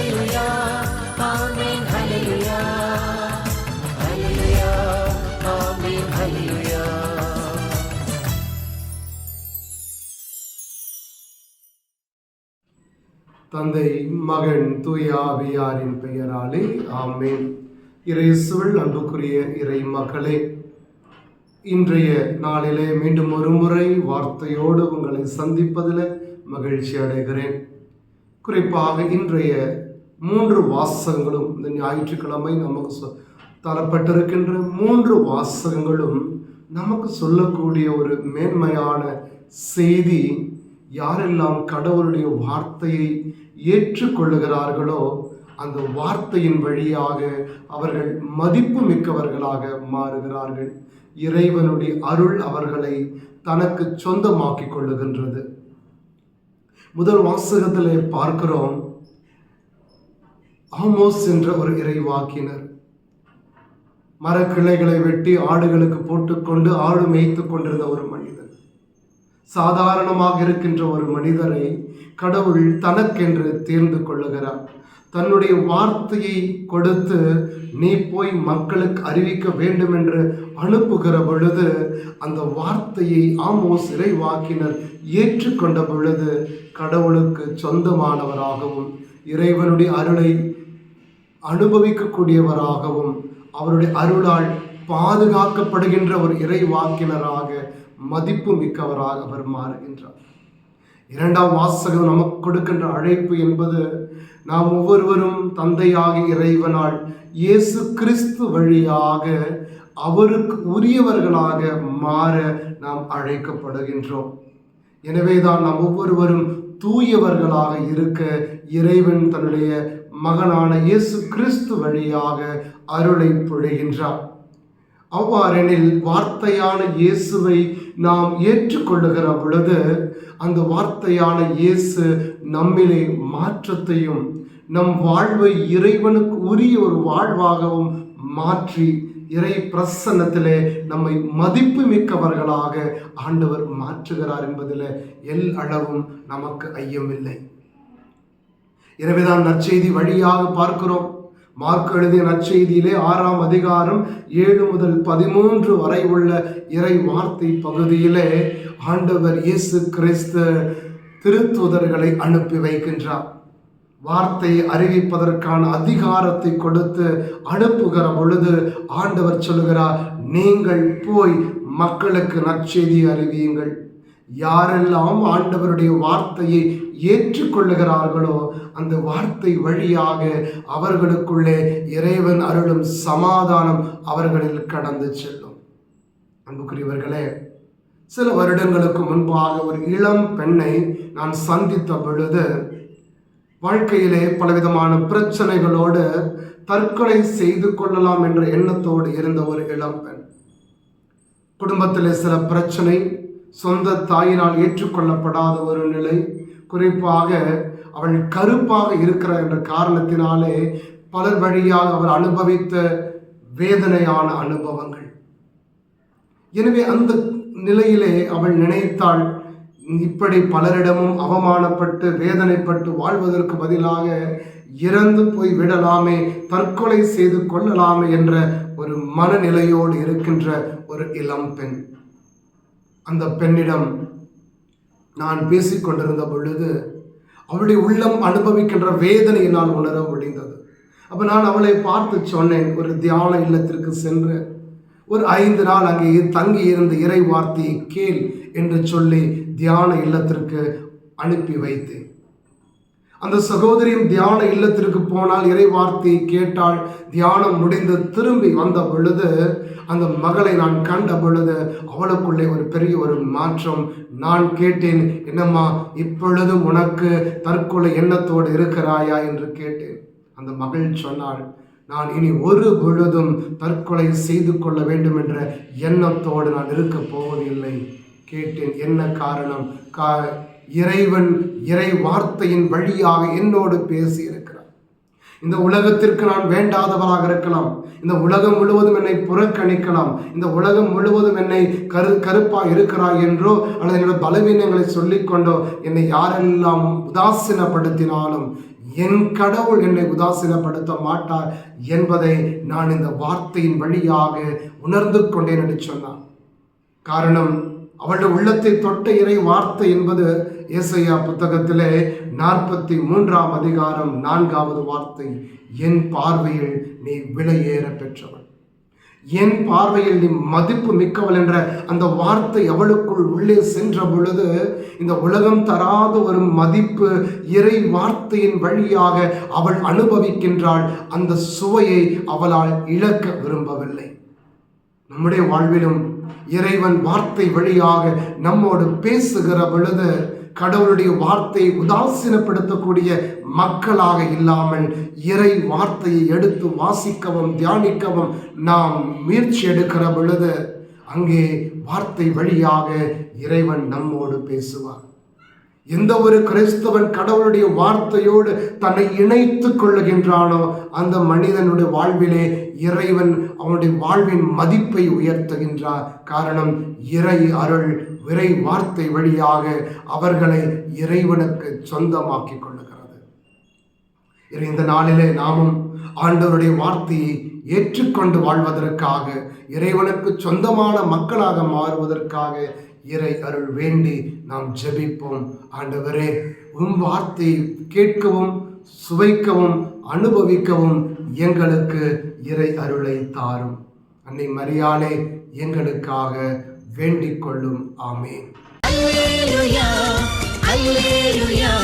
hallelujah. Amen, hallelujah. Hallelujah. Amen, தந்தை மகன் தூய ஆவியாரின் பெயராலே ஆமேன் இறைசுவல் அன்புக்குரிய இறை மக்களே இன்றைய நாளிலே மீண்டும் ஒரு முறை வார்த்தையோடு உங்களை சந்திப்பதில் மகிழ்ச்சி அடைகிறேன் குறிப்பாக இன்றைய மூன்று வாசகங்களும் இந்த ஞாயிற்றுக்கிழமை நமக்கு சொ- தரப்பட்டிருக்கின்ற மூன்று வாசகங்களும் நமக்கு சொல்லக்கூடிய ஒரு மேன்மையான செய்தி யாரெல்லாம் கடவுளுடைய வார்த்தையை ஏற்றுக்கொள்ளுகிறார்களோ அந்த வார்த்தையின் வழியாக அவர்கள் மதிப்பு மிக்கவர்களாக மாறுகிறார்கள். இறைவனுடைய அருள் அவர்களை தனக்கு சொந்தமாக்கிக் கொள்ளுகின்றது. முதல் வாசகத்திலே பார்க்கிறோம். ஆமோஸ் என்ற ஒரு இறைவாக்கினர். மரக்கிளைகளை வெட்டி ஆடுகளுக்கு போட்டுக்கொண்டு ஆடு மேய்த்து கொண்டிருந்த ஒரு மனிதன். சாதாரணமாக இருக்கின்ற ஒரு மனிதரை கடவுள் தனக்கென்று தேர்ந்து கொள்ளுகிறார். தன்னுடைய வார்த்தையை கொடுத்து நீ போய் மக்களுக்கு அறிவிக்க வேண்டும் என்று அனுப்புகிற பொழுது அந்த வார்த்தையை ஆமோஸ் இறைவாக்கினர் ஏற்றுக்கொண்ட பொழுது கடவுளுக்கு சொந்தமானவராகவும் இறைவனுடைய அருளை அனுபவிக்கக்கூடியவராகவும் அவருடைய அருளால் பாதுகாக்கப்படுகின்ற ஒரு இறைவாக்கினராக மதிப்பு மிக்கவராக அவர் இரண்டாம் வாசகம் நமக்கு கொடுக்கின்ற அழைப்பு என்பது நாம் ஒவ்வொருவரும் தந்தையாக இறைவனால் இயேசு கிறிஸ்து வழியாக அவருக்கு உரியவர்களாக மாற நாம் அழைக்கப்படுகின்றோம். எனவேதான் நாம் ஒவ்வொருவரும் தூயவர்களாக இருக்க இறைவன் தன்னுடைய மகனான இயேசு கிறிஸ்து வழியாக அருளை பொழிகின்றார் அவ்வாறெனில் வார்த்தையான இயேசுவை நாம் ஏற்றுக்கொள்ளுகிற பொழுது அந்த வார்த்தையான இயேசு நம்மிலே மாற்றத்தையும் நம் வாழ்வை இறைவனுக்கு உரிய ஒரு வாழ்வாகவும் மாற்றி இறை பிரசன்னத்திலே நம்மை மதிப்பு மிக்கவர்களாக ஆண்டவர் மாற்றுகிறார் என்பதில் எல் அளவும் நமக்கு ஐயமில்லை. எனவேதான் நற்செய்தி வழியாக பார்க்கிறோம். மார்க் எழுதிய நற்செய்தியிலே ஆறாம் அதிகாரம் ஏழு முதல் பதிமூன்று வரை உள்ள இறை வார்த்தை பகுதியிலே ஆண்டவர் இயேசு கிறிஸ்து திருத்துதர்களை அனுப்பி வைக்கின்றார். வார்த்தையை அறிவிப்பதற்கான அதிகாரத்தை கொடுத்து அனுப்புகிற பொழுது ஆண்டவர் சொல்லுகிறார் நீங்கள் போய் மக்களுக்கு நற்செய்தி அறிவியுங்கள். யாரெல்லாம் ஆண்டவருடைய வார்த்தையை ஏற்றுக்கொள்ளுகிறார்களோ அந்த வார்த்தை வழியாக அவர்களுக்குள்ளே இறைவன் அருளும் சமாதானம் அவர்களில் கடந்து செல்லும். அன்புக்குரியவர்களே சில வருடங்களுக்கு முன்பாக ஒரு இளம் பெண்ணை நான் சந்தித்த பொழுது வாழ்க்கையிலே பலவிதமான பிரச்சனைகளோடு தற்கொலை செய்து கொள்ளலாம் என்ற எண்ணத்தோடு இருந்த ஒரு இளம் பெண். குடும்பத்திலே சில பிரச்சனை சொந்த தாயினால் ஏற்றுக்கொள்ளப்படாத ஒரு நிலை குறிப்பாக அவள் கருப்பாக இருக்கிற என்ற காரணத்தினாலே பலர் வழியாக அவர் அனுபவித்த வேதனையான அனுபவங்கள். எனவே அந்த நிலையிலே அவள் நினைத்தாள் இப்படி பலரிடமும் அவமானப்பட்டு வேதனைப்பட்டு வாழ்வதற்கு பதிலாக இறந்து போய் விடலாமே தற்கொலை செய்து கொள்ளலாமே என்ற ஒரு மனநிலையோடு இருக்கின்ற ஒரு இளம் பெண். அந்த பெண்ணிடம் நான் பேசிக்கொண்டிருந்த பொழுது அவளுடைய உள்ளம் அனுபவிக்கின்ற வேதனையினால் உணர முடிந்தது. அப்போ நான் அவளை பார்த்து சொன்னேன் ஒரு தியான இல்லத்திற்கு சென்று ஒரு ஐந்து நாள் அங்கே தங்கி இருந்த இறை வார்த்தையை கேள் என்று சொல்லி தியான இல்லத்திற்கு அனுப்பி வைத்தேன் அந்த சகோதரியும் தியான இல்லத்திற்கு போனால் இறை வார்த்தையை கேட்டால் தியானம் முடிந்து திரும்பி வந்த பொழுது அந்த மகளை நான் கண்ட பொழுது அவளுக்குள்ளே ஒரு பெரிய ஒரு மாற்றம் நான் கேட்டேன். என்னம்மா இப்பொழுதும் உனக்கு தற்கொலை எண்ணத்தோடு இருக்கிறாயா? என்று கேட்டேன். அந்த மகள் சொன்னாள் நான் இனி ஒரு பொழுதும் தற்கொலை செய்து கொள்ள வேண்டும் என்ற எண்ணத்தோடு நான் இருக்கப் போவதில்லை. கேட்டேன் என்ன காரணம்? கா இறைவன் இறை வார்த்தையின் வழியாக என்னோடு பேசி இருக்கிறார் இந்த உலகத்திற்கு நான் வேண்டாதவராக இருக்கலாம். இந்த உலகம் முழுவதும் என்னை புறக்கணிக்கலாம். இந்த உலகம் முழுவதும் என்னை கரு கருப்பா இருக்கிறாய் என்றோ அல்லது என்னோட பலவீனங்களை சொல்லிக்கொண்டோ என்னை யாரெல்லாம் உதாசீனப்படுத்தினாலும் என் கடவுள் என்னை உதாசீனப்படுத்த மாட்டார் என்பதை நான் இந்த வார்த்தையின் வழியாக உணர்ந்து கொண்டேன் என்று சொன்னான். காரணம் அவளுடைய உள்ளத்தை தொட்ட இறை வார்த்தை என்பது ஏசையா புத்தகத்திலே நாற்பத்தி மூன்றாம் அதிகாரம் நான்காவது வார்த்தை என் பார்வையில் நீ விலையேற பெற்றவள் என் பார்வையில் நீ மதிப்பு மிக்கவள் என்ற அந்த வார்த்தை அவளுக்குள் உள்ளே சென்ற பொழுது இந்த உலகம் தராத ஒரு மதிப்பு இறை வார்த்தையின் வழியாக அவள் அனுபவிக்கின்றாள். அந்த சுவையை அவளால் இழக்க விரும்பவில்லை. நம்முடைய வாழ்விலும் இறைவன் வார்த்தை வழியாக நம்மோடு பேசுகிற பொழுது கடவுளுடைய வார்த்தையை உதாசீனப்படுத்தக்கூடிய மக்களாக இல்லாமல் இறை வார்த்தையை எடுத்து வாசிக்கவும் தியானிக்கவும் நாம் முயற்சி எடுக்கிற பொழுது அங்கே வார்த்தை வழியாக இறைவன் நம்மோடு பேசுவார் எந்த ஒரு கிறிஸ்தவன் கடவுளுடைய வார்த்தையோடு தன்னை இணைத்து கொள்ளுகின்றானோ அந்த மனிதனுடைய வாழ்விலே இறைவன் அவனுடைய வாழ்வின் மதிப்பை உயர்த்துகின்றார். காரணம் இறை அருள் விரை வார்த்தை வழியாக அவர்களை இறைவனுக்கு சொந்தமாக்கி கொள்ளுகிறது. இறை இந்த நாளிலே நாமும் ஆண்டவருடைய வார்த்தையை ஏற்றுக்கொண்டு வாழ்வதற்காக இறைவனுக்கு சொந்தமான மக்களாக மாறுவதற்காக இறை அருள் வேண்டி நாம் ஜெபிப்போம். ஆண்டவரே உம் வார்த்தை கேட்கவும் சுவைக்கவும் அனுபவிக்கவும் எங்களுக்கு இறை அருளை தாரும். அன்னை மரியாளே எங்களுக்காக வேண்டிக் கொள்ளும். ஆமே அல்லேலுயா அல்லேலுயா.